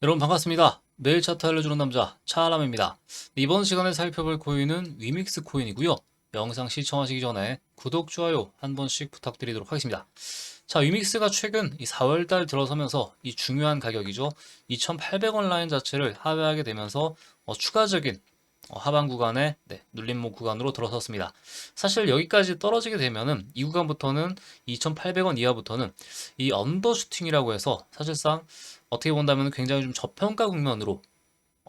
여러분 반갑습니다. 매일 차트 알려주는 남자 차아람입니다. 이번 시간에 살펴볼 코인은 위믹스 코인이고요. 영상 시청하시기 전에 구독, 좋아요 한 번씩 부탁드리도록 하겠습니다. 자, 위믹스가 최근 이 4월달 들어서면서 이 중요한 가격이죠. 2,800원 라인 자체를 하회하게 되면서 어, 추가적인 어, 하방 구간에 네, 눌림목 구간으로 들어섰습니다. 사실 여기까지 떨어지게 되면은 이 구간부터는 2,800원 이하부터는 이 언더슈팅이라고 해서 사실상 어떻게 본다면 굉장히 좀 저평가 국면으로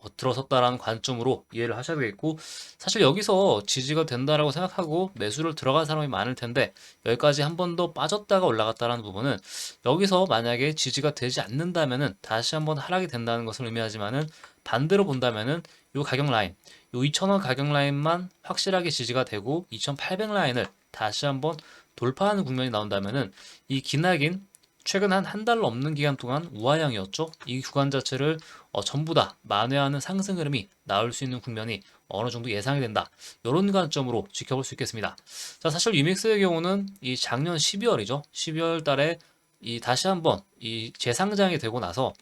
어, 들어섰다라는 관점으로 이해를 하셔야 되겠고 사실 여기서 지지가 된다라고 생각하고 매수를 들어간 사람이 많을 텐데 여기까지 한 번 더 빠졌다가 올라갔다라는 부분은 여기서 만약에 지지가 되지 않는다면은 다시 한번 하락이 된다는 것을 의미하지만은 반대로 본다면은 요 가격 라인 요 2,000원 가격 라인만 확실하게 지지가 되고 2,800 라인을 다시 한번 돌파하는 국면이 나온다면은 이 기나긴 최근 한 한 달 넘는 기간 동안 우하향이었죠. 이 구간 자체를 어, 전부 다 만회하는 상승 흐름이 나올 수 있는 국면이 어느 정도 예상이 된다. 이런 관점으로 지켜볼 수 있겠습니다. 자, 사실 유믹스의 경우는 이 작년 12월이죠. 12월 달에 이 다시 한번 이 재상장이 되고 나서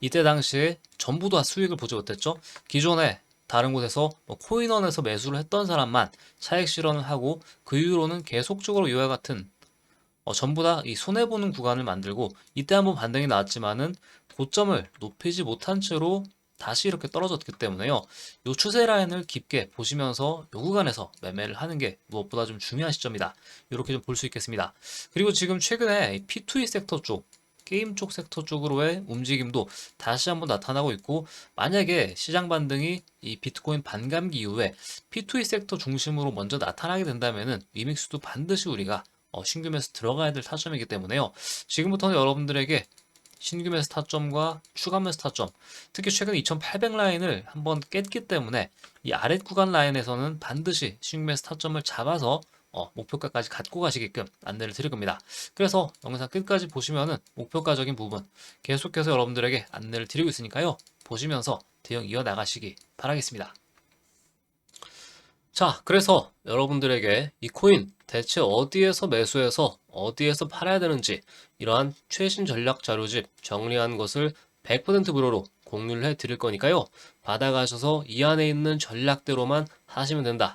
이때 당시에 전부 다 수익을 보지 못했죠. 기존에 다른 곳에서 뭐 코인원에서 매수를 했던 사람만 차익 실현을 하고 그 이후로는 계속적으로 이와 같은 어, 전부 다 이 손해보는 구간을 만들고 이때 한번 반등이 나왔지만은 고점을 높이지 못한 채로 다시 이렇게 떨어졌기 때문에요. 이 추세 라인을 깊게 보시면서 이 구간에서 매매를 하는 게 무엇보다 좀 중요한 시점이다. 이렇게 좀 볼 수 있겠습니다. 그리고 지금 최근에 이 P2E 섹터 쪽 게임 쪽 섹터 쪽으로의 움직임도 다시 한번 나타나고 있고 만약에 시장 반등이 이 비트코인 반감기 이후에 P2E 섹터 중심으로 먼저 나타나게 된다면은 위믹스도 반드시 우리가 어, 신규 매수 들어가야 될 타점이기 때문에요. 지금부터는 여러분들에게 신규 매수 타점과 추가 매수 타점, 특히 최근 2800 라인을 한번 깼기 때문에 이 아랫 구간 라인에서는 반드시 신규 매수 타점을 잡아서 어, 목표가까지 갖고 가시게끔 안내를 드릴 겁니다. 그래서 영상 끝까지 보시면은 목표가적인 부분 계속해서 여러분들에게 안내를 드리고 있으니까요. 보시면서 대응 이어 나가시기 바라겠습니다. 자, 그래서 여러분들에게 이 코인 대체 어디에서 매수해서 어디에서 팔아야 되는지 이러한 최신 전략 자료집 정리한 것을 100% 무료로 공유를 해 드릴 거니까요. 받아가셔서 이 안에 있는 전략대로만 하시면 된다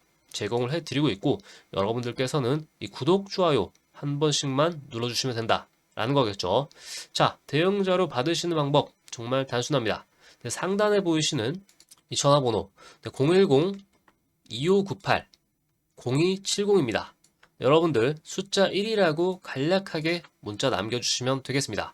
제공을 해드리고 있고 여러분들께서는 이 구독, 좋아요 한 번씩만 눌러주시면 된다. 라는 거겠죠. 자, 대응 자료 받으시는 방법 정말 단순합니다. 네, 상단에 보이시는 이 전화번호 010-2598-0270입니다. 여러분들 숫자 1이라고 간략하게 문자 남겨주시면 되겠습니다.